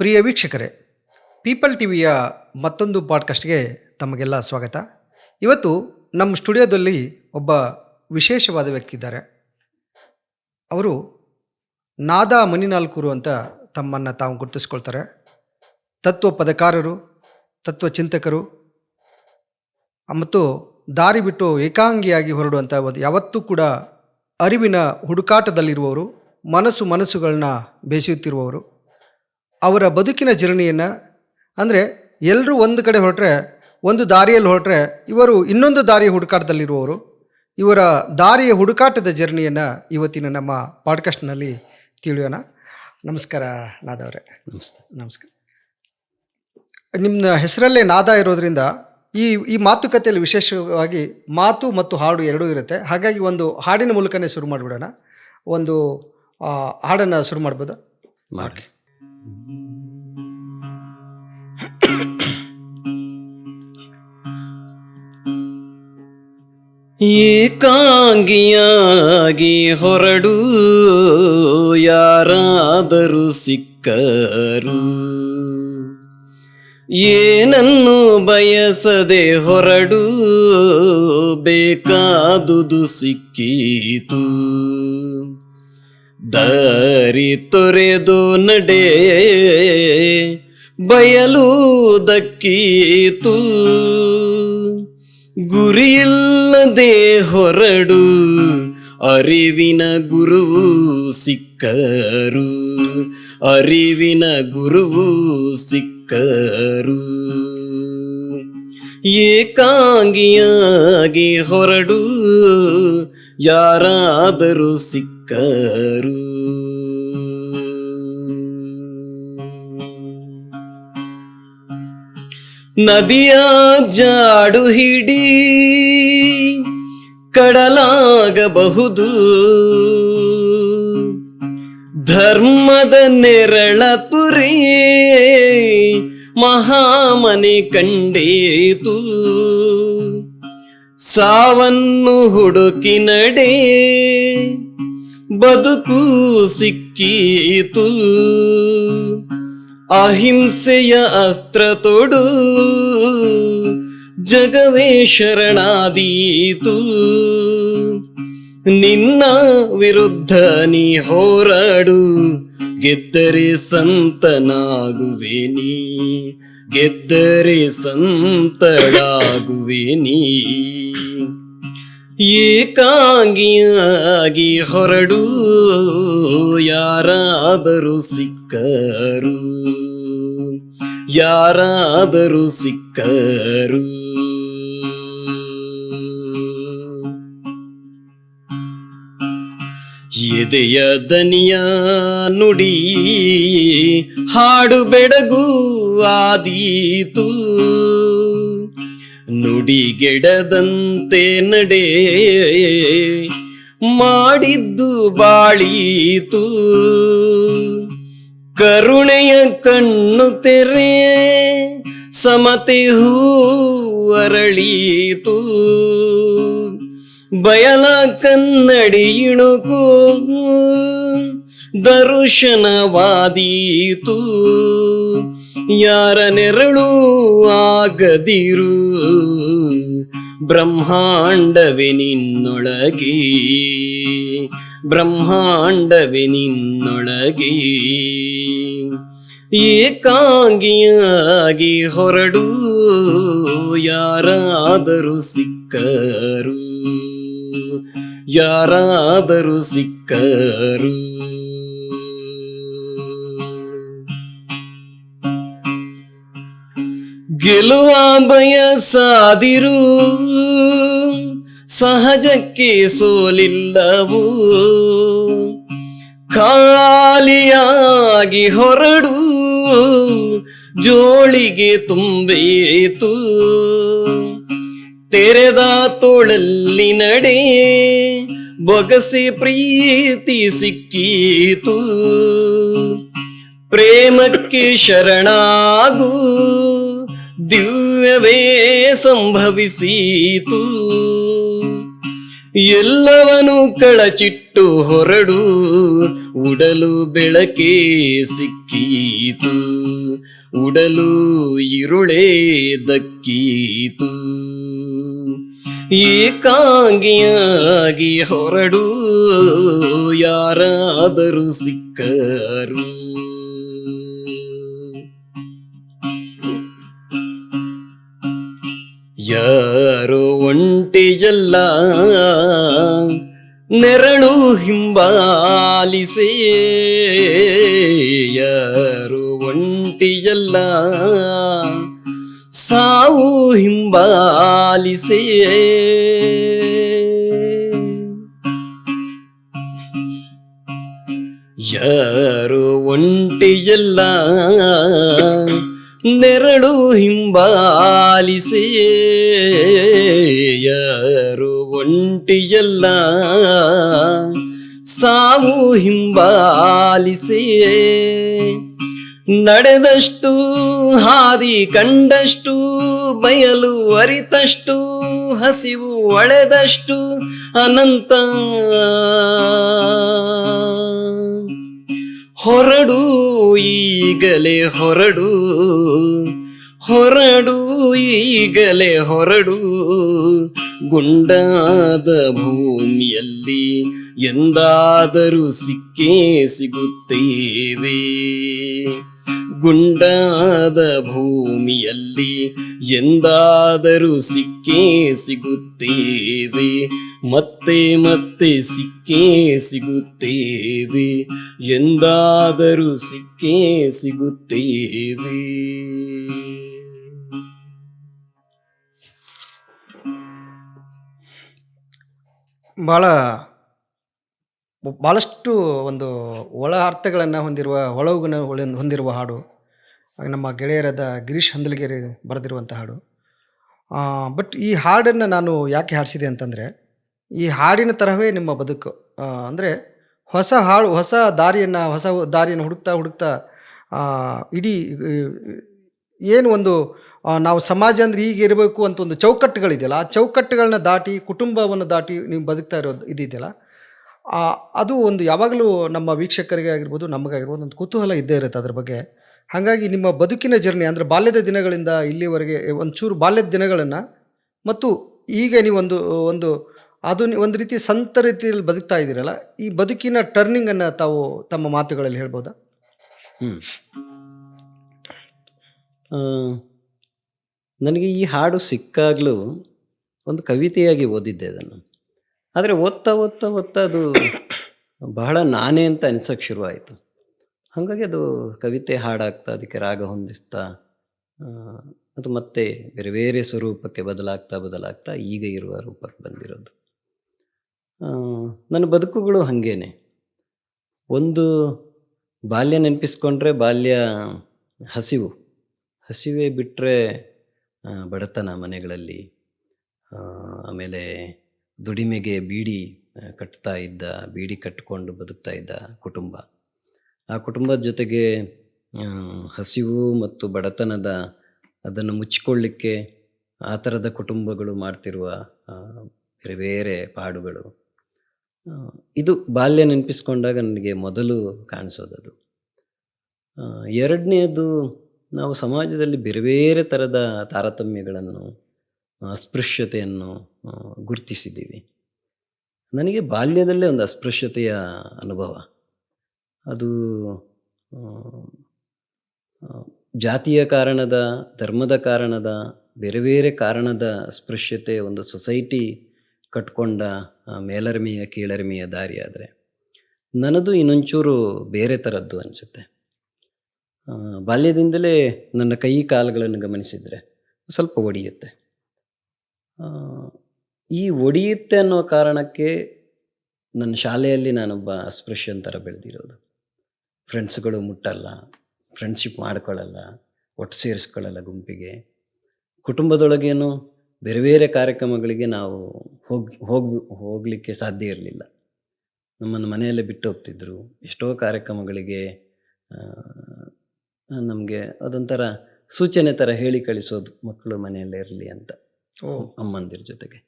ಪ್ರಿಯ ವೀಕ್ಷಕರೇ, people T ವಿಯ ಮತ್ತೊಂದು ಪಾಡ್ಕಾಸ್ಟ್ಗೆ ತಮಗೆಲ್ಲ ಸ್ವಾಗತ. ಇವತ್ತು ನಮ್ಮ ಸ್ಟುಡಿಯೋದಲ್ಲಿ ಒಬ್ಬ ವಿಶೇಷವಾದ ವ್ಯಕ್ತಿ ಇದ್ದಾರೆ. ಅವರು ನಾದ ಮನಿನಾಲ್ಕೂರು ಅಂತ ತಮ್ಮನ್ನು ತಾವು ಗುರುತಿಸ್ಕೊಳ್ತಾರೆ. ತತ್ವ ಪದಕಾರರು, ತತ್ವ ಚಿಂತಕರು, ಮತ್ತು ದಾರಿ ಬಿಟ್ಟು ಏಕಾಂಗಿಯಾಗಿ ಹೊರಡುವಂಥ ಒಂದು ಯಾವತ್ತೂ ಕೂಡ ಅರಿವಿನ ಹುಡುಕಾಟದಲ್ಲಿರುವವರು, ಮನಸ್ಸು ಮನಸ್ಸುಗಳನ್ನ ಬೇಸೆಯುತ್ತಿರುವವರು. ಅವರ ಬದುಕಿನ ಜರ್ನಿಯನ್ನು ಅಂದರೆ ಎಲ್ಲರೂ ಒಂದು ಕಡೆ ಹೊರಟ್ರೆ ಒಂದು ದಾರಿಯಲ್ಲಿ ಹೊರಟ್ರೆ ಇವರು ಇನ್ನೊಂದು ದಾರಿಯ ಹುಡುಕಾಟದಲ್ಲಿರುವವರು. ಇವರ ದಾರಿಯ ಹುಡುಕಾಟದ ಜರ್ನಿಯನ್ನು ಇವತ್ತಿನ ನಮ್ಮ ಪಾಡ್ಕಾಸ್ಟ್ನಲ್ಲಿ ತಿಳಿಯೋಣ. ನಮಸ್ಕಾರ ನಾದವರೇ ನಮಸ್ತೆ. ನಮಸ್ಕಾರ. ನಿಮ್ಮ ಹೆಸರಲ್ಲೇ ನಾದ ಇರೋದ್ರಿಂದ ಈ ಈ ಮಾತುಕತೆಯಲ್ಲಿ ವಿಶೇಷವಾಗಿ ಮಾತು ಮತ್ತು ಹಾಡು ಎರಡೂ ಇರುತ್ತೆ. ಹಾಗಾಗಿ ಒಂದು ಹಾಡಿನ ಮೂಲಕನೇ ಶುರು ಮಾಡಿಬಿಡೋಣ. ಒಂದು ಹಾಡನ್ನು ಶುರು ಮಾಡ್ಬೋದಾ? ಮಾಡಿ ಏಕಾಂಗಿಯಾಗಿ ಹೊರಡು ಯಾರಾದರೂ ಸಿಕ್ಕರು. ಏನನ್ನು ಬಯಸದೆ ಹೊರಡು ಬೇಕಾದುದು ಸಿಕ್ಕೀತು. ದಾರಿ ತೊರೆದು ನಡೆ ಬಯಲು ದಕ್ಕೀತು ಗುರಿಯಿಲ್ಲದೆ ಹೊರಡು ಅರಿವಿನ ಗುರುವು ಸಿಕ್ಕರು. ಅರಿವಿನ ಗುರುವು ಸಿಕ್ಕರು. ಏಕಾಂಗಿಯಾಗಿ ಹೊರಡು ಯಾರಾದರೂ ಸಿಕ್ಕರು. ನದಿಯ ಜಾಡು ಹಿಡಿ ಕಡಲಾಗಬಹುದು. ಧರ್ಮದ ನೆರಳ ತುರಿ ಮಹಾಮನೆ ಕಂಡೇತು. ಸಾವನ್ನು ಹುಡುಕಿ ನಡೆ ಬದುಕು ಸಿಕ್ಕೀತು. ಅಹಿಂಸೆಯ ಅಸ್ತ್ರ ತೊಡು ಜಗವೇ ಶರಣಾದೀತು. ನಿನ್ನ ವಿರುದ್ಧ ನೀ ಹೋರಾಡು, ಗೆದ್ದರೆ ಸಂತನಾಗುವೆ ನೀ. ಗೆದ್ದರೆ ಸಂತಳಾಗುವೆ ನೀ. ಏಕಾಂಗಿಯಾಗಿ ಹೊರಡು, ಯಾರಾದರೂ ಸಿಕ್ಕರು. ಯಾರಾದರೂ ಸಿಕ್ಕರು. ಎದೆಯ ದನಿಯ ನುಡಿ ಹಾಡು ಬೆಡಗು ಆದೀತು. ನುಡಿಗೆಡದಂತೆ ನಡೆ ಮಾಡಿದ್ದು ಬಾಳೀತು. ಕರುಣೆಯ ಕಣ್ಣು ತೆರೆ ಸಮತೆ ಹೂ ಅರಳೀತು. ಬಯಲ ಕನ್ನಡಿಯಿಣುಕು ದರ್ಶನವಾದೀತು. ಯಾರ ನೆರಳು ಆಗದಿರು ಬ್ರಹ್ಮಾಂಡವೆ ನಿನ್ನೊಳಗೆ. ಬ್ರಹ್ಮಾಂಡವೆ ನಿನ್ನೊಳಗೆ. ಏಕಾಂಗಿಯಾಗಿ ಹೊರಡು ಯಾರಾದರೂ ಸಿಕ್ಕರು. ಯಾರಾದರೂ ಸಿಕ್ಕರು. ಗೆಲುವ ಬಯಸಾದಿರು ಸಹಜಕ್ಕೆ ಸೋಲಿಲ್ಲವು. ಖಾಲಿಯಾಗಿ ಹೊರಡು. ಜೋಳಿಗೆ ತುಂಬೇತು. ತೆರೆದ ತೋಳಲ್ಲಿ ನಡೆ, ಬೊಗಸೆ ಪ್ರೀತಿ ಸಿಕ್ಕೀತು. ಪ್ರೇಮಕ್ಕೆ ಶರಣಾಗು, ದಿವ್ಯವೇ ಸಂಭವಿಸೀತು. ಎಲ್ಲವನು ಕಳಚಿಟ್ಟು ಹೊರಡು, ಉಡಲು ಬೆಳಕೆ ಸಿಕ್ಕೀತು. ಉಡಲು ಇರುಳೇ ದಕ್ಕೀತು ಏಕಾಂಗಿಯಾಗಿ ಹೊರಡು ಯಾರಾದರೂ ಸಿಕ್ಕರು. ಯಾರೋ ಒಂಟಿಯಲ್ಲ ನೆರಳು ಹಿಂಬಾಲಿಸೇ. ಯಾರು ಒಂಟಿಯಲ್ಲ ಸಾವು ಹಿಂಬಾಲಿಸೇ. ಯಾರು ಒಂಟಿಯಲ್ಲ. ನೆರಳು ಹಿಂಬಾಲಿಸೇ. ಯಾರು ಒಂಟಿಯಲ್ಲ. ಸಾವು ಹಿಂಬಾಲಿಸೇ. ನಡೆದಷ್ಟು, ಹಾದಿ ಕಂಡಷ್ಟು, ಬಯಲು ಅರಿತಷ್ಟು, ಹಸಿವು ಒಳೆದಷ್ಟು, ಅನಂತ ಹೊರಡು, ಈಗಲೇ ಹೊರಡು ಹೊರಡು, ಈಗಲೇ ಹೊರಡು, ಗುಂಡಾದ ಭೂಮಿಯಲ್ಲಿ ಎಂದಾದರೂ ಸಿಕ್ಕೇ ಸಿಗುತ್ತೇವೆ. ಗುಂಡಾದ ಭೂಮಿಯಲ್ಲಿ ಎಂದಾದರೂ ಸಿಕ್ಕೇ ಸಿಗುತ್ತೇವೆ. ಮತ್ತೆ ಮತ್ತೆ ಸಿಕ್ಕೇ ಸಿಗುತ್ತೇವೆ. ಎಂದಾದರೂ ಸಿಕ್ಕೇ ಸಿಗುತ್ತೇವೆ. ಭಾಳ ಭಾಳಷ್ಟು ಒಂದು ಒಳ ಅರ್ಥಗಳನ್ನು ಹೊಂದಿರುವ ಒಳಗುಣ ಹೊಂದಿರುವ ಹಾಡು. ನಮ್ಮ ಗೆಳೆಯರಾದ ಗಿರೀಶ್ ಹಂದಲಗೆರೆ ಬರೆದಿರುವಂಥ ಹಾಡು. ಬಟ್ ಈ ಹಾಡನ್ನು ನಾನು ಯಾಕೆ ಹಾಡಿಸಿದೆ ಅಂತಂದರೆ ಈ ಹಾಡಿನ ತರಹವೇ ನಿಮ್ಮ ಬದುಕು. ಅಂದರೆ ಹೊಸ ಹಾಡು ಹೊಸ ದಾರಿಯನ್ನು ಹೊಸ ದಾರಿಯನ್ನು ಹುಡುಕ್ತಾ ಹುಡುಕ್ತಾ ಇಡೀ ಏನು ಒಂದು ನಾವು ಸಮಾಜ ಅಂದರೆ ಹೀಗೆ ಇರಬೇಕು ಅಂತ ಒಂದು ಚೌಕಟ್ಟುಗಳಿದೆಯಲ್ಲ ಆ ಚೌಕಟ್ಟುಗಳನ್ನ ದಾಟಿ ಕುಟುಂಬವನ್ನು ದಾಟಿ ನೀವು ಬದುಕ್ತಾ ಇರೋದು ಇದಿದೆಯಲ್ಲ ಆ, ಅದು ಒಂದು ಯಾವಾಗಲೂ ನಮ್ಮ ವೀಕ್ಷಕರಿಗೆ ಆಗಿರ್ಬೋದು ನಮಗಾಗಿರ್ಬೋದು ಒಂದು ಕುತೂಹಲ ಇದ್ದೇ ಇರುತ್ತೆ ಅದ್ರ ಬಗ್ಗೆ. ಹಾಗಾಗಿ ನಿಮ್ಮ ಬದುಕಿನ ಜರ್ನಿ ಅಂದರೆ ಬಾಲ್ಯದ ದಿನಗಳಿಂದ ಇಲ್ಲಿವರೆಗೆ ಒಂಚೂರು ಬಾಲ್ಯದ ದಿನಗಳನ್ನು ಮತ್ತು ಈಗ ನೀವೊಂದು ಒಂದು ಅದು ಒಂದು ರೀತಿ ಸಂತ ರೀತಿಯಲ್ಲಿ ಬದುಕ್ತಾ ಇದ್ದೀರಲ್ಲ, ಈ ಬದುಕಿನ ಟರ್ನಿಂಗನ್ನು ತಾವು ತಮ್ಮ ಮಾತುಗಳಲ್ಲಿ ಹೇಳ್ಬೋದಾ? ಹ್ಞೂ ನನಗೆ ಈ ಹಾಡು ಸಿಕ್ಕಾಗಲೂ ಒಂದು ಕವಿತೆಯಾಗಿ ಓದಿದ್ದೆ ಅದನ್ನು. ಆದರೆ ಓದ್ತಾ ಓದ್ತಾ ಓದ್ತಾ ಅದು ಬಹಳ ನಾನೇ ಅಂತ ಅನ್ಸೋಕ್ಕೆ ಶುರುವಾಯಿತು. ಹಾಗಾಗಿ ಅದು ಕವಿತೆ ಹಾಡಾಗ್ತಾ, ಅದಕ್ಕೆ ರಾಗ ಹೊಂದಿಸ್ತಾ ಅದು ಮತ್ತೆ ಬೇರೆ ಬೇರೆ ಸ್ವರೂಪಕ್ಕೆ ಬದಲಾಗ್ತಾ ಬದಲಾಗ್ತಾ ಈಗ ಇರುವ ರೂಪಕ್ಕೆ ಬಂದಿರೋದು. ನನ್ನ ಬದುಕುಗಳು ಹಾಗೇನೆ. ಒಂದು ಬಾಲ್ಯ ನೆನಪಿಸ್ಕೊಂಡ್ರೆ ಬಾಲ್ಯ ಹಸಿವು. ಹಸಿವೆ ಬಿಟ್ಟರೆ ಬಡತನ ಮನೆಗಳಲ್ಲಿ ಆಮೇಲೆ ದುಡಿಮೆಗೆ ಬೀಡಿ ಕಟ್ತಾ ಇದ್ದ, ಬೀಡಿ ಕಟ್ಟಿಕೊಂಡು ಬದುಕ್ತಾ ಇದ್ದ ಕುಟುಂಬ. ಆ ಕುಟುಂಬದ ಜೊತೆಗೆ ಹಸಿವು ಮತ್ತು ಬಡತನದ ಅದನ್ನು ಮುಚ್ಚಿಕೊಳ್ಳಿಕ್ಕೆ ಆ ಥರದ ಕುಟುಂಬಗಳು ಮಾಡ್ತಿರುವ ಬೇರೆ ಬೇರೆ ಪಾಡುಗಳು. ಇದು ಬಾಲ್ಯ ನೆನಪಿಸ್ಕೊಂಡಾಗ ನನಗೆ ಮೊದಲು ಕಾಣಿಸೋದದು. ಎರಡನೆಯದು ನಾವು ಸಮಾಜದಲ್ಲಿ ಬೇರೆ ಬೇರೆ ಥರದ ತಾರತಮ್ಯಗಳನ್ನು ಅಸ್ಪೃಶ್ಯತೆಯನ್ನು ಗುರುತಿಸಿದ್ದೀವಿ. ನನಗೆ ಬಾಲ್ಯದಲ್ಲೇ ಒಂದು ಅಸ್ಪೃಶ್ಯತೆಯ ಅನುಭವ. ಅದು ಜಾತಿಯ ಕಾರಣದ, ಧರ್ಮದ ಕಾರಣದ, ಬೇರೆ ಬೇರೆ ಕಾರಣದ ಅಸ್ಪೃಶ್ಯತೆ ಒಂದು ಸೊಸೈಟಿ ಕಟ್ಕೊಂಡ ಮೇಲರಿಮೆಯ, ಕೀಳರಿಮೆಯ ದಾರಿ ಆದರೆ ನನ್ನದು ಇನ್ನೊಂಚೂರು ಬೇರೆ ಥರದ್ದು ಅನಿಸುತ್ತೆ. ಬಾಲ್ಯದಿಂದಲೇ ನನ್ನ ಕೈ ಕಾಲುಗಳನ್ನು ಗಮನಿಸಿದರೆ ಸ್ವಲ್ಪ ಒಡೆಯುತ್ತೆ. ಈ ಒಡೆಯುತ್ತೆ ಅನ್ನೋ ಕಾರಣಕ್ಕೆ ನನ್ನ ಶಾಲೆಯಲ್ಲಿ ನಾನೊಬ್ಬ ಅಸ್ಪೃಶ್ಯನ್ ಥರ ಬೆಳೆದಿರೋದು. ಫ್ರೆಂಡ್ಸ್ಗಳು ಮುಟ್ಟಲ್ಲ, ಫ್ರೆಂಡ್ಶಿಪ್ ಮಾಡ್ಕೊಳ್ಳಲ್ಲ, ಒಟ್ಟು ಸೇರಿಸ್ಕೊಳ್ಳಲ್ಲ ಗುಂಪಿಗೆ. ಕುಟುಂಬದೊಳಗೇನು ಬೇರೆ ಬೇರೆ ಕಾರ್ಯಕ್ರಮಗಳಿಗೆ ನಾವು ಹೋಗಿ, ಹೋಗ್, ಹೋಗಲಿಕ್ಕೆ ಸಾಧ್ಯ ಇರಲಿಲ್ಲ. ನಮ್ಮನ್ನು ಮನೆಯಲ್ಲೇ ಬಿಟ್ಟು ಹೋಗ್ತಿದ್ರು. ಎಷ್ಟೋ ಕಾರ್ಯಕ್ರಮಗಳಿಗೆ ನಮಗೆ ಅದೊಂಥರ ಸೂಚನೆ ಥರ ಹೇಳಿ ಕಳಿಸೋದು ಮಕ್ಕಳು ಮನೆಯಲ್ಲೇ ಇರಲಿ ಅಂತ. ಅಮ್ಮಂದಿರ ಜೊತೆಗೆ.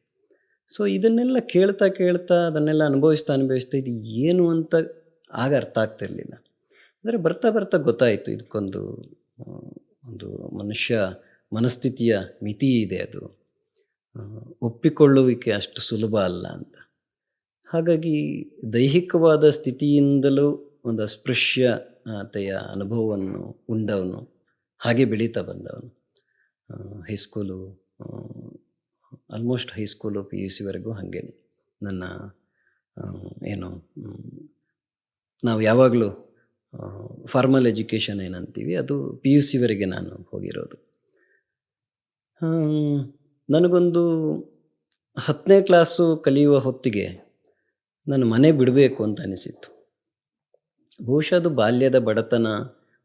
ಸೊ ಇದನ್ನೆಲ್ಲ ಕೇಳ್ತಾ ಕೇಳ್ತಾ ಅದನ್ನೆಲ್ಲ ಅನುಭವಿಸ್ತಾ ಅನುಭವಿಸ್ತಾ ಇದು ಏನು ಅಂತ ಆಗ ಅರ್ಥ ಆಗ್ತಿರಲಿಲ್ಲ ಅಂದರೆ ಬರ್ತಾ ಬರ್ತಾ ಗೊತ್ತಾಯಿತು ಇದಕ್ಕೊಂದು ಒಂದು ಮನುಷ್ಯ ಮನಸ್ಥಿತಿಯ ಮಿತಿ ಇದೆ ಅದು. ಒಪ್ಪಿಕೊಳ್ಳುವಿಕೆ ಅಷ್ಟು ಸುಲಭ ಅಲ್ಲ ಅಂತ. ಹಾಗಾಗಿ ದೈಹಿಕವಾದ ಸ್ಥಿತಿಯಿಂದಲೂ ಒಂದು ಅಸ್ಪೃಶ್ಯತೆಯ ಅನುಭವವನ್ನು ಉಂಡವನು, ಹಾಗೆ ಬೆಳೀತಾ ಬಂದವನು. High school almost high school P U ಸಿವರೆಗೂ ಹಾಗೇನೆ. ನನ್ನ ಏನು ನಾವು ಯಾವಾಗಲೂ ಫಾರ್ಮಲ್ ಎಜುಕೇಷನ್ ಏನಂತೀವಿ, ಅದು ಪಿ ಯು ಸಿವರೆಗೆ ನಾನು ಹೋಗಿರೋದು. ನನಗೊಂದು ಹತ್ತನೇ ಕ್ಲಾಸು ಕಲಿಯುವ ಹೊತ್ತಿಗೆ ನಾನು ಮನೆ ಬಿಡಬೇಕು ಅಂತ ಅನಿಸಿತ್ತು. ಬಹುಶಃ ಅದು ಬಾಲ್ಯದ ಬಡತನ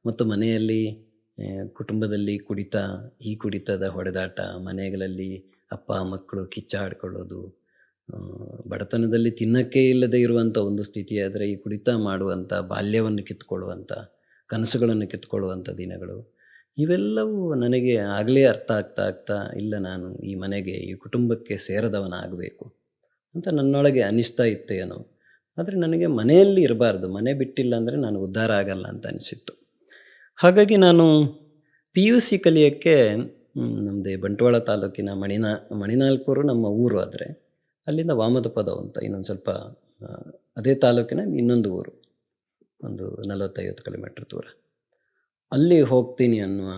ಮತ್ತು ಮನೆಯಲ್ಲಿ ಕುಟುಂಬದಲ್ಲಿ ಕುಡಿತ, ಈ ಕುಡಿತದ ಹೊಡೆದಾಟ, ಮನೆಗಳಲ್ಲಿ ಅಪ್ಪ, ಮಕ್ಕಳು ಕಿಚ್ಚಾಡ್ಕೊಳ್ಳೋದು ಬಡತನದಲ್ಲಿ ತಿನ್ನಕ್ಕೆ ಇಲ್ಲದೆ ಇರುವಂಥ ಒಂದು ಸ್ಥಿತಿ ಆದರೆ ಈ ಕುಡಿತ ಮಾಡುವಂಥ, ಬಾಲ್ಯವನ್ನು ಕಿತ್ಕೊಳ್ಳುವಂಥ, ಕನಸುಗಳನ್ನು ಕಿತ್ಕೊಳ್ಳುವಂಥ ದಿನಗಳು. ಇವೆಲ್ಲವೂ ನನಗೆ ಆಗಲೇ ಅರ್ಥ ಆಗ್ತಾ ಆಗ್ತಾ, ಇಲ್ಲ ನಾನು ಈ ಮನೆಗೆ, ಈ ಕುಟುಂಬಕ್ಕೆ ಸೇರದವನಾಗಬೇಕು ಅಂತ ನನ್ನೊಳಗೆ ಅನಿಸ್ತಾ ಇತ್ತೇನೋ ಆದರೆ ನನಗೆ ಮನೆಯಲ್ಲಿ ಇರಬಾರ್ದು, ಮನೆ ಬಿಟ್ಟಿಲ್ಲ ಅಂದರೆ ನಾನು ಉದ್ಧಾರ ಆಗಲ್ಲ ಅಂತ ಅನಿಸಿತ್ತು. ಹಾಗಾಗಿ ನಾನು ಪಿ ಯು ಸಿ ಕಲಿಯೋಕ್ಕೆ ನಮ್ಮದೇ ಬಂಟ್ವಾಳ ತಾಲೂಕಿನ ಮಣಿನಾ, ಮಣಿನಾಲ್ಕೂರು ನಮ್ಮ ಊರು ಆದರೆ ಅಲ್ಲಿಂದ ವಾಮದಪದ ಅಂತ ಇನ್ನೊಂದು ಸ್ವಲ್ಪ ಅದೇ ತಾಲೂಕಿನ ಇನ್ನೊಂದು ಊರು. ಒಂದು ನಲವತ್ತೈವತ್ತು ಕಿಲೋಮೀಟ್ರ್ ದೂರ. ಅಲ್ಲಿ ಹೋಗ್ತೀನಿ ಅನ್ನುವ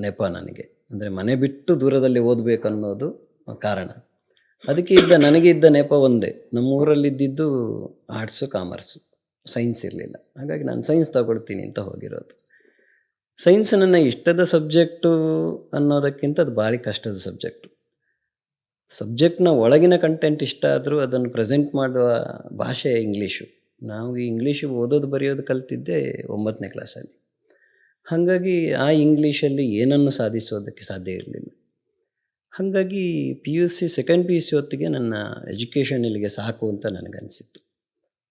ನೆಪ ನನಗೆ. ಅಂದರೆ ಮನೆ ಬಿಟ್ಟು ದೂರದಲ್ಲಿ ಓದಬೇಕು ಅನ್ನೋದು ಕಾರಣ. ಅದಕ್ಕೆ ಇದ್ದ, ನನಗೆ ಇದ್ದ ನೆಪ ಒಂದೇ. ನಮ್ಮ ಊರಲ್ಲಿದ್ದಿದ್ದು ಆರ್ಟ್ಸು ಕಾಮರ್ಸು ಸೈನ್ಸ್ ಇರಲಿಲ್ಲ. ಹಾಗಾಗಿ ನಾನು ಸೈನ್ಸ್ ತಗೊಳ್ತೀನಿ ಅಂತ ಹೋಗಿರೋದು. ಸೈನ್ಸ್ ನನ್ನ ಇಷ್ಟದ ಸಬ್ಜೆಕ್ಟು ಅನ್ನೋದಕ್ಕಿಂತ ಅದು ಭಾರಿ ಕಷ್ಟದ ಸಬ್ಜೆಕ್ಟು ಸಬ್ಜೆಕ್ಟ್ನ ಒಳಗಿನ ಕಂಟೆಂಟ್ ಇಷ್ಟ ಆದರೂ ಅದನ್ನು ಪ್ರೆಸೆಂಟ್ ಮಾಡುವ ಭಾಷೆ ಇಂಗ್ಲೀಷು ನಾವು ಈ ಇಂಗ್ಲೀಷು ಓದೋದು ಬರೆಯೋದು ಕಲ್ತಿದ್ದೆ ಒಂಬತ್ತನೇ ಕ್ಲಾಸಲ್ಲಿ ಹಾಗಾಗಿ ಆ ಇಂಗ್ಲೀಷಲ್ಲಿ ಏನನ್ನು ಸಾಧಿಸೋದಕ್ಕೆ ಸಾಧ್ಯ ಇರಲಿಲ್ಲ. ಹಾಗಾಗಿ P U C second P U C ಹೊತ್ತಿಗೆ ನನ್ನ ಎಜುಕೇಷನ್ ಇಲ್ಲಿಗೆ ಸಾಕು ಅಂತ ನನಗನ್ಸಿತ್ತು.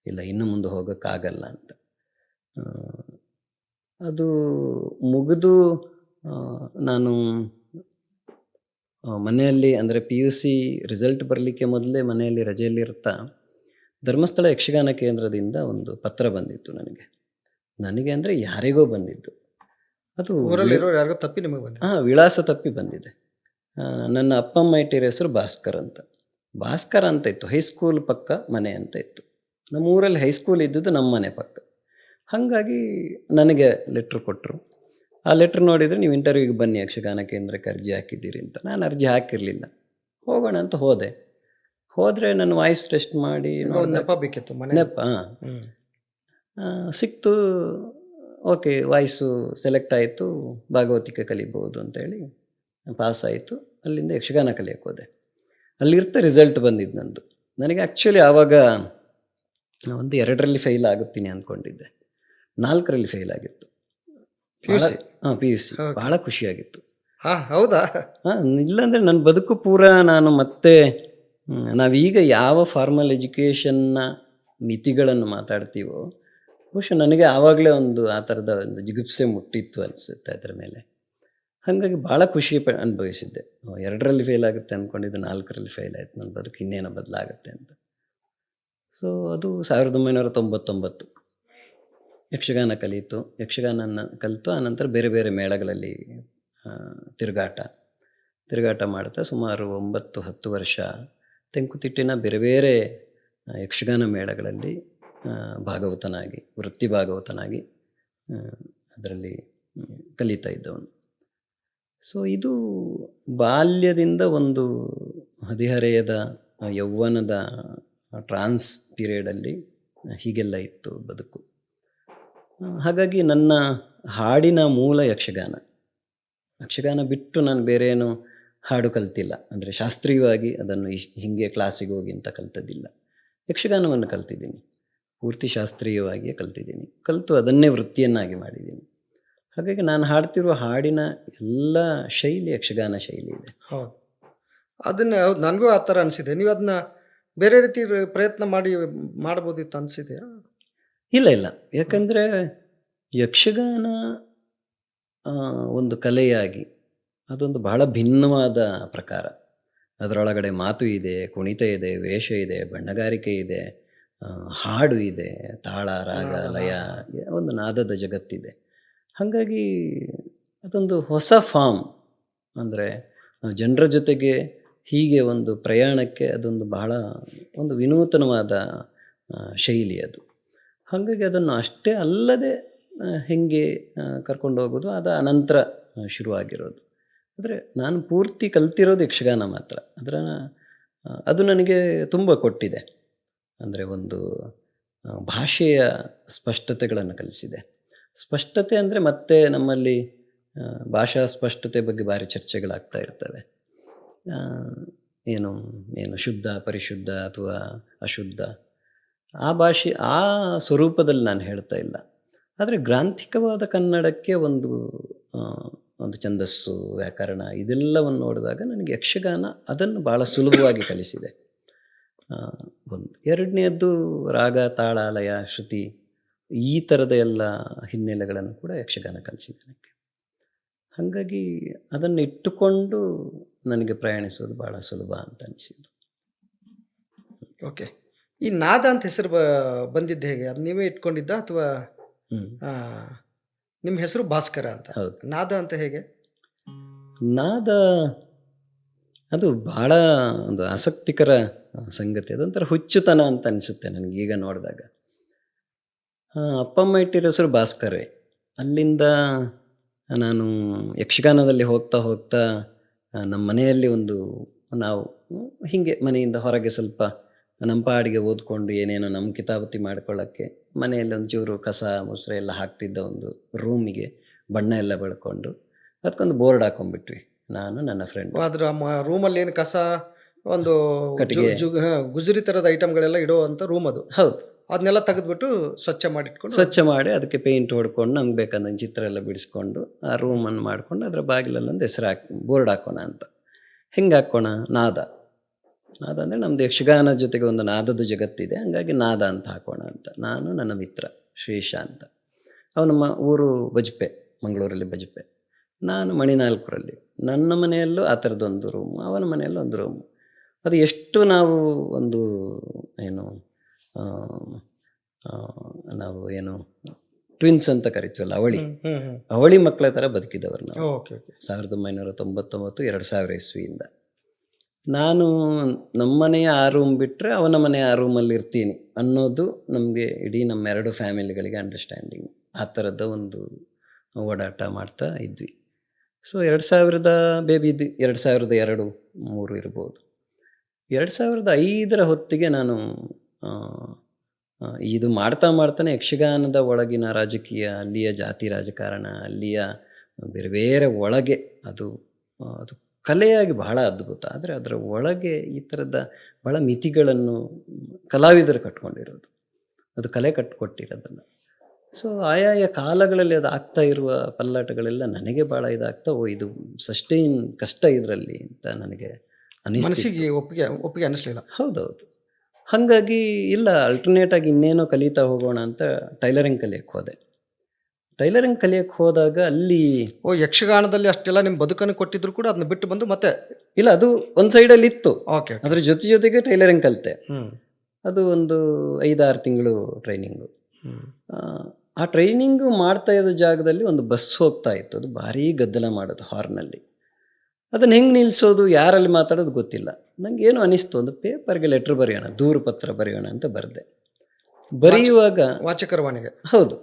ಇಲ್ಲ, ಇನ್ನು ಮುಂದೆ ಹೋಗೋಕ್ಕಾಗಲ್ಲ ಅಂತ. ಅದು ಮುಗಿದು ನಾನು ಮನೆಯಲ್ಲಿ ಅಂದರೆ ಪಿ ಯು ಸಿ ರಿಸಲ್ಟ್ ಬರಲಿಕ್ಕೆ ಮೊದಲೇ ಮನೆಯಲ್ಲಿ ರಜೆಯಲ್ಲಿರ್ತಾ ಧರ್ಮಸ್ಥಳ ಯಕ್ಷಗಾನ ಕೇಂದ್ರದಿಂದ ಒಂದು ಪತ್ರ ಬಂದಿತ್ತು ನನಗೆ. ನನಗೆ ಅಂದರೆ ಯಾರಿಗೋ ಬಂದಿದ್ದು. ಅದು ಊರಲ್ಲಿರೋ ಯಾರಿಗೋ ತಪ್ಪಿ ನಿಮಗೆ ಬಂದಿದೆ. ಹಾಂ ವಿಳಾಸ ತಪ್ಪಿ ಬಂದಿದೆ. ನನ್ನ ನನ್ನ ಅಪ್ಪಮ್ಮ ಇಟ್ಟಿರೋ ಹೆಸರು ಭಾಸ್ಕರ್ ಅಂತ. ಭಾಸ್ಕರ್ ಅಂತ ಇತ್ತು ಹೈಸ್ಕೂಲ್ ಪಕ್ಕ ಮನೆ ಅಂತ ಇತ್ತು. ನಮ್ಮ ಊರಲ್ಲಿ ಹೈಸ್ಕೂಲ್ ಇದ್ದದ್ದು ನಮ್ಮ ಮನೆ ಪಕ್ಕ. ಹಾಗಾಗಿ ನನಗೆ ಲೆಟ್ರ್ ಕೊಟ್ಟರು ಆ ಲೆಟ್ರ್ ನೋಡಿದರೆ ನೀವು ಇಂಟರ್ವ್ಯೂಗೆ ಬನ್ನಿ ಯಕ್ಷಗಾನ ಕೇಂದ್ರಕ್ಕೆ ಅರ್ಜಿ ಹಾಕಿದ್ದೀರಿ ಅಂತ. ನಾನು ಅರ್ಜಿ ಹಾಕಿರಲಿಲ್ಲ. ಹೋಗೋಣ ಅಂತ ಹೋದೆ. ಹೋದರೆ ನನ್ನ ವಾಯ್ಸ್ ಟೆಸ್ಟ್ ಮಾಡಿ. ನೆಪ ಬೇಕಿತ್ತು ಮನೆ ನೆಪ ಹಾಂ. ಸಿಕ್ತು. ಓಕೆ ವಾಯ್ಸು ಸೆಲೆಕ್ಟ್ ಆಯಿತು. ಭಾಗವತಿಕೆ ಕಲಿಬೋದು ಅಂತೇಳಿ ಪಾಸ್ ಆಯಿತು. ಅಲ್ಲಿಂದ ಯಕ್ಷಗಾನ ಕಲಿಯಕ್ಕೆ ಹೋದೆ. ಅಲ್ಲಿರ್ತ ರಿಸಲ್ಟ್ ಬಂದಿದ್ದು ನನ್ನದು ನನಗೆ ಆ್ಯಕ್ಚುಲಿ ಆವಾಗ ಒಂದು ಎರಡರಲ್ಲಿ ಫೇಲ್ ಆಗುತ್ತೀನಿ ಅಂದ್ಕೊಂಡಿದ್ದೆ. ನಾಲ್ಕರಲ್ಲಿ ಫೇಲ್ ಆಗಿತ್ತು? ಹಾಂ ಪಿ ಯು ಸಿ. ಭಾಳ ಖುಷಿಯಾಗಿತ್ತು. ಹಾಂ ಹೌದಾ? ಹಾಂ ಇಲ್ಲಾಂದರೆ ನನ್ನ ಬದುಕು ಪೂರ ನಾನು ಮತ್ತೆ ನಾವೀಗ ಯಾವ ಫಾರ್ಮಲ್ ಎಜುಕೇಷನ್ನ ಮಿತಿಗಳನ್ನು ಮಾತಾಡ್ತೀವೋ ಬಹುಶಃ ನನಗೆ ಆವಾಗಲೇ ಒಂದು ಆ ಥರದ ಒಂದು ಜಿಗುಪ್ಸೆ ಮುಟ್ಟಿತ್ತು ಅನಿಸುತ್ತೆ ಅದರ ಮೇಲೆ. ಹಾಗಾಗಿ ಭಾಳ ಖುಷಿ ಪ ಅನುಭವಿಸಿದ್ದೆ. ಎರಡರಲ್ಲಿ ಫೇಲ್ ಆಗುತ್ತೆ ಅಂದ್ಕೊಂಡಿದ್ದು ನಾಲ್ಕರಲ್ಲಿ ಫೇಲ್ ಆಯಿತು. ನನ್ನ ಬದುಕು ಇನ್ನೇನೋ ಬದಲಾಗುತ್ತೆ ಅಂತ. ಸೊ ಅದು ಸಾವಿರದ ಒಂಬೈನೂರ ತೊಂಬತ್ತೊಂಬತ್ತು. ಯಕ್ಷಗಾನ ಕಲಿತು, ಯಕ್ಷಗಾನನ ಕಲಿತು ಆನಂತರ ಬೇರೆ ಬೇರೆ ಮೇಳಗಳಲ್ಲಿ ತಿರುಗಾಟ. ತಿರುಗಾಟ ಮಾಡ್ತಾ ಸುಮಾರು ಒಂಬತ್ತು, ಹತ್ತು ವರ್ಷ ತೆಂಕುತಿಟ್ಟಿನ ಬೇರೆ ಬೇರೆ ಯಕ್ಷಗಾನ ಮೇಳಗಳಲ್ಲಿ ಭಾಗವತನಾಗಿ, ವೃತ್ತಿ ಭಾಗವತನಾಗಿ ಅದರಲ್ಲಿ ಕಲಿತಾ ಇದ್ದವನು. ಸೊ ಇದು ಬಾಲ್ಯದಿಂದ ಒಂದು ಹದಿಹರೆಯದ ಯೌವನದ ಟ್ರಾನ್ಸ್ ಪೀರಿಯಡಲ್ಲಿ ಹೀಗೆಲ್ಲ ಇತ್ತು ಬದುಕು. ಹಾಗಾಗಿ ನನ್ನ ಹಾಡಿನ ಮೂಲ ಯಕ್ಷಗಾನ. ಯಕ್ಷಗಾನ ಬಿಟ್ಟು ನಾನು ಬೇರೇನು ಹಾಡು ಕಲ್ತಿಲ್ಲ. ಅಂದರೆ ಶಾಸ್ತ್ರೀಯವಾಗಿ ಅದನ್ನು ಹಿಂಗೆ ಕ್ಲಾಸಿಗೆ ಹೋಗಿ ಅಂತ ಕಲ್ತದ್ದಿಲ್ಲ. ಯಕ್ಷಗಾನವನ್ನು ಕಲ್ತಿದ್ದೀನಿ. ಪೂರ್ತಿ ಶಾಸ್ತ್ರೀಯವಾಗಿಯೇ ಕಲ್ತಿದ್ದೀನಿ. ಕಲಿತು ಅದನ್ನೇ ವೃತ್ತಿಯನ್ನಾಗಿ ಮಾಡಿದ್ದೀನಿ. ಹಾಗಾಗಿ ನಾನು ಹಾಡ್ತಿರುವ ಹಾಡಿನ ಎಲ್ಲ ಶೈಲಿ ಯಕ್ಷಗಾನ ಶೈಲಿ ಇದೆ. ಹೌದು. ಅದನ್ನು ನನಗೂ ಆ ಥರ ಅನಿಸಿದೆ. ನೀವು ಅದನ್ನ ಬೇರೆ ರೀತಿ ಪ್ರಯತ್ನ ಮಾಡಿ ಮಾಡ್ಬೋದಿತ್ತು ಅನಿಸಿದೆಯಾ? ಇಲ್ಲ ಇಲ್ಲ. ಯಾಕಂದರೆ ಯಕ್ಷಗಾನ ಒಂದು ಕಲೆಯಾಗಿ ಅದೊಂದು ಬಹಳ ಭಿನ್ನವಾದ ಪ್ರಕಾರ. ಅದರೊಳಗಡೆ ಮಾತು ಇದೆ ಕುಣಿತ ಇದೆ ವೇಷ ಇದೆ ಬಣ್ಣಗಾರಿಕೆ ಇದೆ ಹಾಡು ಇದೆ ತಾಳ ರಾಗ ಲಯ ಒಂದು ನಾದದ ಜಗತ್ತಿದೆ. ಹಾಗಾಗಿ ಅದೊಂದು ಹೊಸ ಫಾರ್ಮ್. ಅಂದರೆ ನಾವು ಜನರ ಜೊತೆಗೆ ಹೀಗೆ ಒಂದು ಪ್ರಯಾಣಕ್ಕೆ ಅದೊಂದು ಬಹಳ ಒಂದು ವಿನೂತನವಾದ ಶೈಲಿ ಅದು. ಹಾಗಾಗಿ ಅದನ್ನು ಅಷ್ಟೇ ಅಲ್ಲದೆ ಹೆಂಗೆ ಕರ್ಕೊಂಡು ಹೋಗೋದು, ಅದು ಅನಂತರ ಶುರುವಾಗಿರೋದು. ಆದರೆ ನಾನು ಪೂರ್ತಿ ಕಲ್ತಿರೋದು ಯಕ್ಷಗಾನ ಮಾತ್ರ. ಅದರ ಅದು ನನಗೆ ತುಂಬ ಕೊಟ್ಟಿದೆ. ಅಂದರೆ ಒಂದು ಭಾಷೆಯ ಸ್ಪಷ್ಟತೆಗಳನ್ನು ಕಲಿಸಿದೆ. ಸ್ಪಷ್ಟತೆ ಅಂದರೆ ಮತ್ತೆ ನಮ್ಮಲ್ಲಿ ಭಾಷಾ ಸ್ಪಷ್ಟತೆ ಬಗ್ಗೆ ಭಾರಿ ಚರ್ಚೆಗಳಾಗ್ತಾ ಇರ್ತವೆ. ಏನು ಏನು ಶುದ್ಧ, ಪರಿಶುದ್ಧ ಅಥವಾ ಅಶುದ್ಧ. ಆ ಭಾಷೆ, ಆ ಸ್ವರೂಪದಲ್ಲಿ ನಾನು ಹೇಳ್ತಾ ಇಲ್ಲ. ಆದರೆ ಗ್ರಾಂಥಿಕವಾದ ಕನ್ನಡಕ್ಕೆ ಒಂದು ಒಂದು ಛಂದಸ್ಸು, ವ್ಯಾಕರಣ ಇದೆಲ್ಲವನ್ನು ನೋಡಿದಾಗ ನನಗೆ ಯಕ್ಷಗಾನ ಅದನ್ನು ಭಾಳ ಸುಲಭವಾಗಿ ಕಲಿಸಿದೆ. ಒಂದು. ಎರಡನೆಯದ್ದು ರಾಗ, ತಾಳಾಲಯ, ಶ್ರುತಿ ಈ ಥರದ ಎಲ್ಲ ಹಿನ್ನೆಲೆಗಳನ್ನು ಕೂಡ ಯಕ್ಷಗಾನ ಕಲಿಸಿದೆ ನನಗೆ. ಹಾಗಾಗಿ ಅದನ್ನು ಇಟ್ಟುಕೊಂಡು ನನಗೆ ಪ್ರಯಾಣಿಸೋದು ಭಾಳ ಸುಲಭ ಅಂತ ಅನಿಸಿದ್ದು. ಓಕೆ ಈ ನಾದ ಅಂತ ಹೆಸರು ಬ ಬಂದಿದ್ದು ಹೇಗೆ? ಅದು ನೀವೇ ಇಟ್ಕೊಂಡಿದ್ದ ಅಥವಾ ನಿಮ್ಮ ಹೆಸರು ಭಾಸ್ಕರ ಅಂತ? ಹೌದು. ನಾದ ಅಂತ ಹೇಗೆ? ನಾದ ಅದು ಬಹಳ ಒಂದು ಆಸಕ್ತಿಕರ ಸಂಗತಿ. ಅದೊಂಥರ ಹುಚ್ಚುತನ ಅಂತ ಅನಿಸುತ್ತೆ ನನಗೆ ಈಗ ನೋಡಿದಾಗ. ಅಪ್ಪ ಅಮ್ಮ ಇಟ್ಟಿರೋ ಹೆಸರು ಭಾಸ್ಕರೇ. ಅಲ್ಲಿಂದ ನಾನು ಯಕ್ಷಗಾನದಲ್ಲಿ ಹೋಗ್ತಾ ಹೋಗ್ತಾ ನಮ್ಮ ಮನೆಯಲ್ಲಿ ಒಂದು ನಾವು ಹೀಗೆ ಮನೆಯಿಂದ ಹೊರಗೆ ಸ್ವಲ್ಪ ನಮ್ಮ ಪಾಡಿಗೆ ಓದ್ಕೊಂಡು ಏನೇನೋ ನಮ್ಮ ಕಿತಾಬತಿ ಮಾಡ್ಕೊಳ್ಳೋಕ್ಕೆ ಮನೆಯಲ್ಲಿ ಒಂಚೂರು ಕಸ ಮುಸ್ರೆ ಎಲ್ಲ ಹಾಕ್ತಿದ್ದ ಒಂದು ರೂಮಿಗೆ ಬಣ್ಣ ಎಲ್ಲ ಬೆಳ್ಕೊಂಡು ಅದಕ್ಕೊಂದು ಬೋರ್ಡ್ ಹಾಕೊಂಡ್ಬಿಟ್ವಿ. ನಾನು ನನ್ನ ಫ್ರೆಂಡ್ ಅದ್ರ ರೂಮಲ್ಲಿ ಏನು ಕಸ ಒಂದು ಕಟ್ಟಿಗೆ. ಗುಜರಿ ಥರದ ಐಟಮ್ಗಳೆಲ್ಲ ಇಡುವಂಥ ರೂಮ್ ಅದು. ಹೌದು. ಅದನ್ನೆಲ್ಲ ತೆಗೆದ್ಬಿಟ್ಟು ಸ್ವಚ್ಛ ಮಾಡಿಟ್ಕೊಂಡು ಸ್ವಚ್ಛ ಮಾಡಿ ಅದಕ್ಕೆ ಪೇಂಟ್ ಹೊಡ್ಕೊಂಡು ನಮ್ಗೆ ಬೇಕಂದ ಚಿತ್ರ ಎಲ್ಲ ಬಿಡಿಸ್ಕೊಂಡು ಆ ರೂಮನ್ನು ಮಾಡ್ಕೊಂಡು ಅದರ ಬಾಗಿಲಲ್ಲೊಂದು ಹೆಸರು ಹಾಕಿ ಬೋರ್ಡ್ ಹಾಕೋಣ ಅಂತ. ಹೆಂಗೆ ಹಾಕೋಣ? ನಾದ? ನಾದ ಅಂದರೆ ನಮ್ಮದು ಯಕ್ಷಗಾನ ಜೊತೆಗೆ ಒಂದು ನಾದದ ಜಗತ್ತಿದೆ. ಹಂಗಾಗಿ ನಾದ ಅಂತ ಹಾಕೋಣ ಅಂತ. ನಾನು ನನ್ನ ಮಿತ್ರ ಶ್ರೀಶ ಅಂತ. ಅವನು ನಮ್ಮ ಊರು ಬಜ್ಪೆ ಮಂಗಳೂರಲ್ಲಿ ಬಜ್ಪೆ. ನಾನು ಮಣಿನಾಲ್ಕರಲ್ಲಿ. ನನ್ನ ಮನೆಯಲ್ಲೂ ಆ ಥರದ್ದೊಂದು ರೂಮು ಅವನ ಮನೆಯಲ್ಲೂ ಒಂದು ರೂಮು ಅದು ಎಷ್ಟು ನಾವು ಒಂದು ಏನು ನಾವು ಏನು ಟ್ವಿನ್ಸ್ ಅಂತ ಕರಿತೀವಲ್ಲ ಅವಳಿ. ಅವಳಿ ಮಕ್ಕಳ ಥರ ಬದುಕಿದವರು ನಾವು. Okay okay. ಸಾವಿರದ ಒಂಬೈನೂರ ತೊಂಬತ್ತೊಂಬತ್ತು ಎರಡು ಸಾವಿರ ಇಸ್ವಿಯಿಂದ. ನಾನು ನಮ್ಮನೆಯ ಆ ರೂಮ್ ಬಿಟ್ಟರೆ ಅವನ ಮನೆಯ ಆ ರೂಮಲ್ಲಿ ಇರ್ತೀನಿ ಅನ್ನೋದು ನಮಗೆ ಇಡೀ ನಮ್ಮ ಎರಡು ಫ್ಯಾಮಿಲಿಗಳಿಗೆ ಅಂಡರ್ಸ್ಟ್ಯಾಂಡಿಂಗ್ ಆ ಥರದ ಒಂದು ಓಡಾಟ ಮಾಡ್ತಾ ಇದ್ವಿ. ಸೊ ಎರಡು ಸಾವಿರದ ಬೇಬಿ ಇದು ಎರಡು ಸಾವಿರದ ಎರಡು, ಮೂರು ಇರ್ಬೋದು. ಎರಡು ಸಾವಿರದ ಐದರ ಹೊತ್ತಿಗೆ ನಾನು ಇದು ಮಾಡ್ತಾ ಮಾಡ್ತಾನೆ ಯಕ್ಷಗಾನದ ಒಳಗಿನ ರಾಜಕೀಯ, ಅಲ್ಲಿಯ ಜಾತಿ ರಾಜಕಾರಣ, ಅಲ್ಲಿಯ ಬೇರೆ ಬೇರೆ ಒಳಗೆ ಅದು ಅದು ಕಲೆಯಾಗಿ ಬಹಳ ಅದ್ಭುತ. ಆದರೆ ಅದರ ಒಳಗೆ ಈ ಥರದ ಬಹಳ ಮಿತಿಗಳನ್ನು ಕಲಾವಿದರು ಕಟ್ಕೊಂಡಿರೋದು. ಅದು ಕಲೆ ಕಟ್ಕೊಟ್ಟಿರೋದನ್ನು. ಸೊ ಆಯಾಯ ಕಾಲಗಳಲ್ಲಿ ಅದು ಆಗ್ತಾ ಇರುವ ಪಲ್ಲಾಟಗಳೆಲ್ಲ ನನಗೆ ಭಾಳ ಇದಾಗ್ತಾ ಓ ಇದು ಸಸ್ಟೈನ್ ಕಷ್ಟ ಇದರಲ್ಲಿ ಅಂತ ನನಗೆ ಮನಸ್ಸಿಗೆ ಒಪ್ಪಿಗೆ ಒಪ್ಪಿಗೆ ಅನಿಸ್ಲಿಲ್ಲ. ಹೌದೌದು. ಹಾಗಾಗಿ ಇಲ್ಲ ಅಲ್ಟರ್ನೇಟಾಗಿ ಇನ್ನೇನೋ ಕಲಿತಾ ಹೋಗೋಣ ಅಂತ ಟೈಲರಿಂಗ್ ಕಲಿಯಕ್ಕೆ ಹೋದೆ. ಟೈಲರಿಂಗ್ ಕಲಿಯಕ್ಕೆ ಹೋದಾಗ ಅಲ್ಲಿ ಓ ಯಕ್ಷಗಾನದಲ್ಲಿ ಅಷ್ಟೆಲ್ಲ ನಿಮ್ಮ ಬದುಕನ್ನು ಕೊಟ್ಟಿದ್ರು ಕೂಡ ಅದನ್ನ ಬಿಟ್ಟು ಬಂದು ಮತ್ತೆ ಇಲ್ಲ ಅದು ಒಂದು ಸೈಡಲ್ಲಿ ಇತ್ತು. ಓಕೆ ಅದ್ರ ಜೊತೆ ಜೊತೆಗೆ ಟೈಲರಿಂಗ್ ಕಲಿತೆ. ಅದು ಒಂದು ಐದಾರು ತಿಂಗಳು ಟ್ರೈನಿಂಗು ಆ ಟ್ರೈನಿಂಗು ಮಾಡ್ತಾ ಇದ್ದ ಜಾಗದಲ್ಲಿ ಒಂದು ಬಸ್ ಹೋಗ್ತಾ ಇತ್ತು. ಅದು ಭಾರಿ ಗದ್ದಲ ಮಾಡೋದು ಹಾರ್ನಲ್ಲಿ ಅದನ್ನು ಹೆಂಗೆ ನಿಲ್ಲಿಸೋದು ಯಾರಲ್ಲಿ ಮಾತಾಡೋದು ಗೊತ್ತಿಲ್ಲ. ನಂಗೆ ಏನು ಅನಿಸ್ತು ಒಂದು ಪೇಪರ್ಗೆ ಲೆಟ್ರ್ ಬರೆಯೋಣ ದೂರು ಪತ್ರ ಬರೆಯೋಣ ಅಂತ ಬರೆದೆ. ಬರೆಯುವಾಗ ವಾಚಕರವಾಣಿಗೆ ಹೌದು.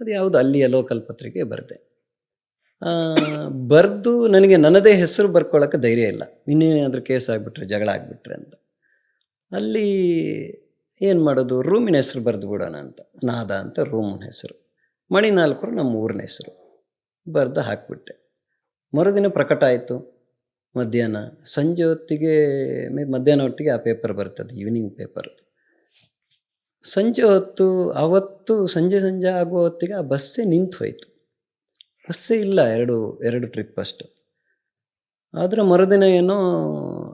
ಅದು ಯಾವುದು? ಅಲ್ಲಿಯ ಲೋಕಲ್ ಪತ್ರಿಕೆ ಬರೆದೆ. ಬರೆದು ನನಗೆ ನನ್ನದೇ ಹೆಸರು ಬರ್ಕೊಳ್ಳೋಕ್ಕೆ ಧೈರ್ಯ ಇಲ್ಲ. ಇನ್ನೇನಾದರೂ ಕೇಸ್ ಆಗಿಬಿಟ್ರೆ, ಜಗಳ ಆಗಿಬಿಟ್ರೆ ಅಂತ. ಅಲ್ಲಿ ಏನು ಮಾಡೋದು? ರೂಮಿನ ಹೆಸರು ಬರೆದು ಬಿಡೋಣ ಅಂತ. ನಾದ ಅಂತ ರೂಮಿನ ಹೆಸರು. ಮಣಿ ನಾಲ್ಕರು ನಮ್ಮ ಊರಿನ ಹೆಸರು. ಬರೆದು ಹಾಕಿಬಿಟ್ಟೆ. ಮರುದಿನ ಪ್ರಕಟ ಆಯಿತು. ಮಧ್ಯಾಹ್ನ. ಸಂಜೆ ಹೊತ್ತಿಗೆ, ಮೇ ಮಧ್ಯಾಹ್ನ ಹೊತ್ತಿಗೆ ಆ ಪೇಪರ್ ಬರ್ತದೆ ಈವ್ನಿಂಗ್ ಪೇಪರ್ ಸಂಜೆ ಹೊತ್ತು, ಅವತ್ತು ಸಂಜೆ ಸಂಜೆ ಆಗುವ ಹೊತ್ತಿಗೆ ಆ ಬಸ್ಸೇ ನಿಂತು ಹೋಯಿತು. ಬಸ್ಸೇ ಇಲ್ಲ ಎರಡು ಎರಡು ಟ್ರಿಪ್ ಅಷ್ಟು. ಆದರೆ ಮರುದಿನ ಏನೋ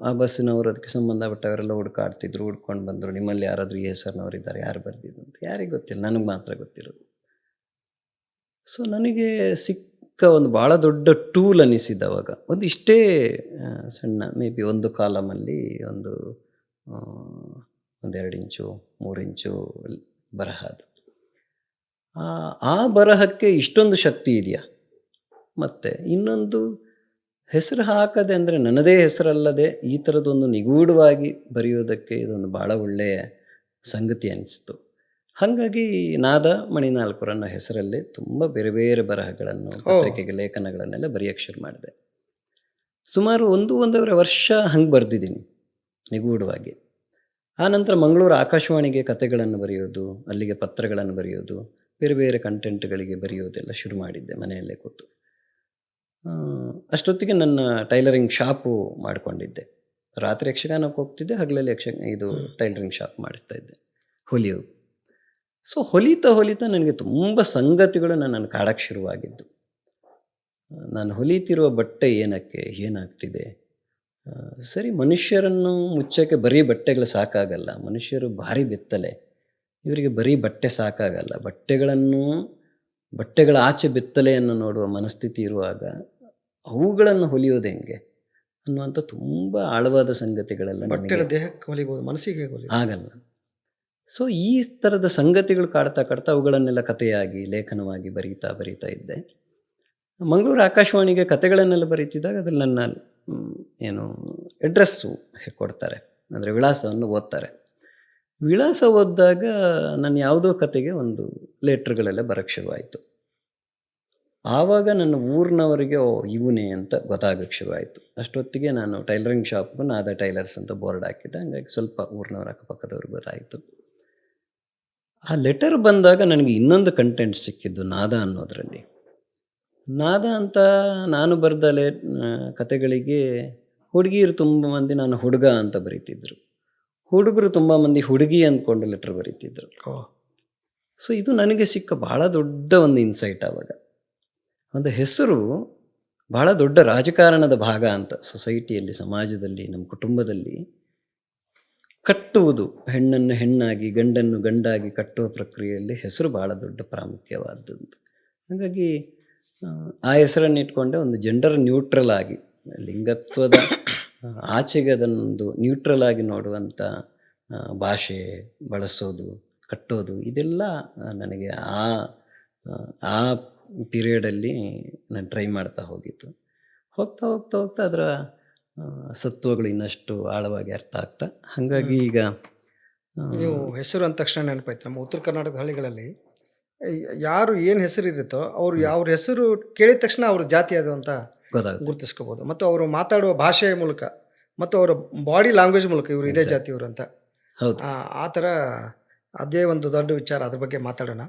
ಆ ಬಸ್ಸಿನವರು ಅದಕ್ಕೆ ಸಂಬಂಧಪಟ್ಟವರೆಲ್ಲ ಹುಡುಕಾಡ್ತಿದ್ರು, ಹುಡ್ಕೊಂಡು ಬಂದರು. ನಿಮ್ಮಲ್ಲಿ ಯಾರಾದರೂ ಈ ಹೆಸರಿನವರು ಇದ್ದಾರೆ, ಯಾರು ಬರ್ತಿದ್ರು ಅಂತ? ಯಾರಿಗೆ ಗೊತ್ತಿಲ್ಲ, ನನಗೆ ಮಾತ್ರ ಗೊತ್ತಿರೋದು. ಸೊ ನನಗೆ ಸಿಕ್ಕ ಒಂದು ಭಾಳ ದೊಡ್ಡ ಟೂಲ್ ಅನ್ನಿಸಿದ್ದು ಅವಾಗ ಒಂದು ಇಷ್ಟೇ ಸಣ್ಣ ಮೇ ಬಿ ಒಂದು ಕಾಲಮಲ್ಲಿ ಒಂದು ಒಂದೆರಡು ಇಂಚು ಮೂರು ಇಂಚು ಬರಹ ಅದು. ಆ- ಬರಹಕ್ಕೆ ಇಷ್ಟೊಂದು ಶಕ್ತಿ ಇದೆಯಾ? ಮತ್ತು ಇನ್ನೊಂದು ಹೆಸರು ಹಾಕದೆ ಅಂದರೆ ನನ್ನದೇ ಹೆಸರಲ್ಲದೆ ಈ ಥರದೊಂದು ನಿಗೂಢವಾಗಿ ಬರೆಯೋದಕ್ಕೆ ಇದೊಂದು ಭಾಳ ಒಳ್ಳೆಯ ಸಂಗತಿ ಅನಿಸ್ತು. ಹಾಗಾಗಿ ನಾದ ಮಣಿನಾಲ್ಕುರನ್ನ ಹೆಸರಲ್ಲೇ ತುಂಬ ಬೇರೆ ಬೇರೆ ಬರಹಗಳನ್ನು ಪತ್ರಿಕೆಗೆ ಲೇಖನಗಳನ್ನೆಲ್ಲ ಬರೆಯಕ್ಕೆ ಶುರು ಮಾಡಿದೆ. ಸುಮಾರು ಒಂದು ಒಂದೂವರೆ ವರ್ಷ ಹಂಗೆ ಬರೆದಿದ್ದೀನಿ ನಿಗೂಢವಾಗಿ. ಆನಂತರ ಮಂಗಳೂರು ಆಕಾಶವಾಣಿಗೆ ಕತೆಗಳನ್ನು ಬರೆಯೋದು ಅಲ್ಲಿಗೆ ಪತ್ರಗಳನ್ನು ಬರೆಯೋದು ಬೇರೆ ಬೇರೆ ಕಂಟೆಂಟ್ಗಳಿಗೆ ಬರೆಯೋದೆಲ್ಲ ಶುರು ಮಾಡಿದ್ದೆ ಮನೆಯಲ್ಲೇ ಕೂತು. ಆ, ಅಷ್ಟೊತ್ತಿಗೆ ನನ್ನ ಟೈಲರಿಂಗ್ ಶಾಪು ಮಾಡಿಕೊಂಡಿದ್ದೆ. ರಾತ್ರಿ ಯಕ್ಷಗಾನಕ್ಕೆ ಹೋಗ್ತಿದ್ದೆ ಹಗಲಲ್ಲಿ ಯಕ್ಷ ಇದು ಟೈಲರಿಂಗ್ ಶಾಪ್ ಮಾಡಿಸ್ತಾ ಇದ್ದೆ. ಹೊಲಿಯೋ ಸೊ ಹೊಲಿತಾ ಹೊಲಿತಾ ನನಗೆ ತುಂಬ ಸಂಗತಿಗಳು ನನ್ನನ್ನು ಕಾಡಕ್ಕೆ ಶುರುವಾಗಿದ್ದು. ನಾನು ಹೊಲಿತಿರುವ ಬಟ್ಟೆ ಏನಕ್ಕೆ ಏನಾಗ್ತಿದೆ? ಆ, ಸರಿ ಮನುಷ್ಯರನ್ನು ಮುಚ್ಚೋಕ್ಕೆ ಬರೀ ಬಟ್ಟೆಗಳು ಸಾಕಾಗಲ್ಲ. ಮನುಷ್ಯರು ಭಾರಿ ಬೆತ್ತಲೆ. ಇವರಿಗೆ ಬರೀ ಬಟ್ಟೆ ಸಾಕಾಗಲ್ಲ. ಬಟ್ಟೆಗಳನ್ನು ಬಟ್ಟೆಗಳ ಆಚೆ ಬೆತ್ತಲೆಯನ್ನು ನೋಡುವ ಮನಸ್ಥಿತಿ ಇರುವಾಗ ಅವುಗಳನ್ನು ಹೊಲಿಯೋದು ಹೆಂಗೆ ಅನ್ನುವಂಥ ತುಂಬ ಆಳವಾದ ಸಂಗತಿಗಳೆಲ್ಲ ಬಟ್ಟೆಗಳ ದೇಹಕ್ಕೆ ಹೊಲಿಬೋದು ಮನಸ್ಸಿಗೆ ಆಗಲ್ಲ. ಸೊ ಈ ಥರದ ಸಂಗತಿಗಳು ಕಾಡ್ತಾ ಕಾಡ್ತಾ ಅವುಗಳನ್ನೆಲ್ಲ ಕಥೆಯಾಗಿ ಲೇಖನವಾಗಿ ಬರೀತಾ ಬರೀತಾ ಇದ್ದೆ. ಮಂಗಳೂರು ಆಕಾಶವಾಣಿಗೆ ಕತೆಗಳನ್ನೆಲ್ಲ ಬರೀತಿದ್ದಾಗ ಅದ್ರಲ್ಲಿ ನನ್ನ ಏನು ಅಡ್ರೆಸ್ಸು ಕೊಡ್ತಾರೆ. ಅಂದರೆ ವಿಳಾಸವನ್ನು ಓದ್ತಾರೆ. ವಿಳಾಸ ಓದಿದಾಗ ನನ್ನ ಯಾವುದೋ ಕತೆಗೆ ಒಂದು ಲೆಟ್ರ್ಗಳೆಲ್ಲ ಬರೋಕ್ಕೆ ಶುರುವಾಯಿತು. ಆವಾಗ ನನ್ನ ಊರಿನವರಿಗೆ, ಓ, ಇವನೇ ಅಂತ ಗೊತ್ತಾಗಕ್ಕೆ ಶುರುವಾಯಿತು. ಅಷ್ಟೊತ್ತಿಗೆ ನಾನು ಟೈಲರಿಂಗ್ ಶಾಪ್ಗೂ ನಾದ ಟೈಲರ್ಸ್ ಅಂತ ಬೋರ್ಡ್ ಹಾಕಿದ್ದೆ. ಹಂಗಾಗಿ ಸ್ವಲ್ಪ ಊರಿನವ್ರ ಅಕ್ಕಪಕ್ಕದವ್ರಿಗೆ ಗೊತ್ತಾಯಿತು. ಆ ಲೆಟರ್ ಬಂದಾಗ ನನಗೆ ಇನ್ನೊಂದು ಕಂಟೆಂಟ್ ಸಿಕ್ಕಿದ್ದು ನಾದ ಅನ್ನೋದರಲ್ಲಿ. ನಾದ ಅಂತ ನಾನು ಬರೆದಲೆ ಕತೆಗಳಿಗೆ ಹುಡುಗಿಯರು ತುಂಬ ಮಂದಿ ನಾನು ಹುಡುಗ ಅಂತ ಬರೀತಿದ್ರು. ಹುಡುಗರು ತುಂಬ ಮಂದಿ ಹುಡುಗಿ ಅಂದ್ಕೊಂಡು ಲೆಟರ್ ಬರೀತಿದ್ರು. ಸೊ ಇದು ನನಗೆ ಸಿಕ್ಕ ಬಹಳ ದೊಡ್ಡ ಒಂದು ಇನ್ಸೈಟ್ ಆವಾಗ. ಒಂದು ಹೆಸರು ಬಹಳ ದೊಡ್ಡ ರಾಜಕಾರಣದ ಭಾಗ ಅಂತ ಸೊಸೈಟಿಯಲ್ಲಿ ಸಮಾಜದಲ್ಲಿ ನಮ್ಮ ಕುಟುಂಬದಲ್ಲಿ ಕಟ್ಟುವುದು ಹೆಣ್ಣನ್ನು ಹೆಣ್ಣಾಗಿ ಗಂಡನ್ನು ಗಂಡಾಗಿ ಕಟ್ಟುವ ಪ್ರಕ್ರಿಯೆಯಲ್ಲಿ ಹೆಸರು ಬಹಳ ದೊಡ್ಡ ಪ್ರಾಮುಖ್ಯವಾದದ್ದು. ಹಾಗಾಗಿ ಆ, ಹೆಸರನ್ನು ಇಟ್ಕೊಂಡೆ ಒಂದು ಜೆಂಡರ್ ನ್ಯೂಟ್ರಲ್ ಆಗಿ ಲಿಂಗತ್ವದ ಆಚೆಗೆ ಅದನ್ನೊಂದು ನ್ಯೂಟ್ರಲ್ ಆಗಿ ನೋಡುವಂಥ ಭಾಷೆ ಬಳಸೋದು ಕಟ್ಟೋದು ಇದೆಲ್ಲ ನನಗೆ ಆ ಆ, ಪೀರಿಯಡಲ್ಲಿ ನಾನು ಟ್ರೈ ಮಾಡ್ತಾ ಹೋಗಿತ್ತು ಹೋಗ್ತಾ ಹೋಗ್ತಾ ಹೋಗ್ತಾ ಅದರ ಸತ್ವಗಳು ಇನ್ನಷ್ಟು ಆಳವಾಗಿ ಅರ್ಥ ಆಗ್ತಾ ಹಾಗಾಗಿ ಈಗ ನೀವು ಹೆಸರು ಅಂದ ತಕ್ಷಣ ನೆನಪಾಯ್ತು. ನಮ್ಮ ಉತ್ತರ ಕರ್ನಾಟಕ ಹಳ್ಳಿಗಳಲ್ಲಿ ಯಾರು ಏನು ಹೆಸರು ಇರುತ್ತೋ ಅವ್ರು ಅವ್ರ ಹೆಸರು ಕೇಳಿದ ತಕ್ಷಣ ಅವ್ರ ಜಾತಿ ಅದು ಅಂತ ಗುರುತಿಸ್ಕೋಬೋದು. ಮತ್ತು ಅವರು ಮಾತಾಡುವ ಭಾಷೆಯ ಮೂಲಕ ಮತ್ತು ಅವರ ಬಾಡಿ ಲ್ಯಾಂಗ್ವೇಜ್ ಮೂಲಕ ಇವರು ಇದೇ ಜಾತಿಯವರು ಅಂತ. ಆ ಥರ ಅದೇ ಒಂದು ದೊಡ್ಡ ವಿಚಾರ ಅದ್ರ ಬಗ್ಗೆ ಮಾತಾಡೋಣ.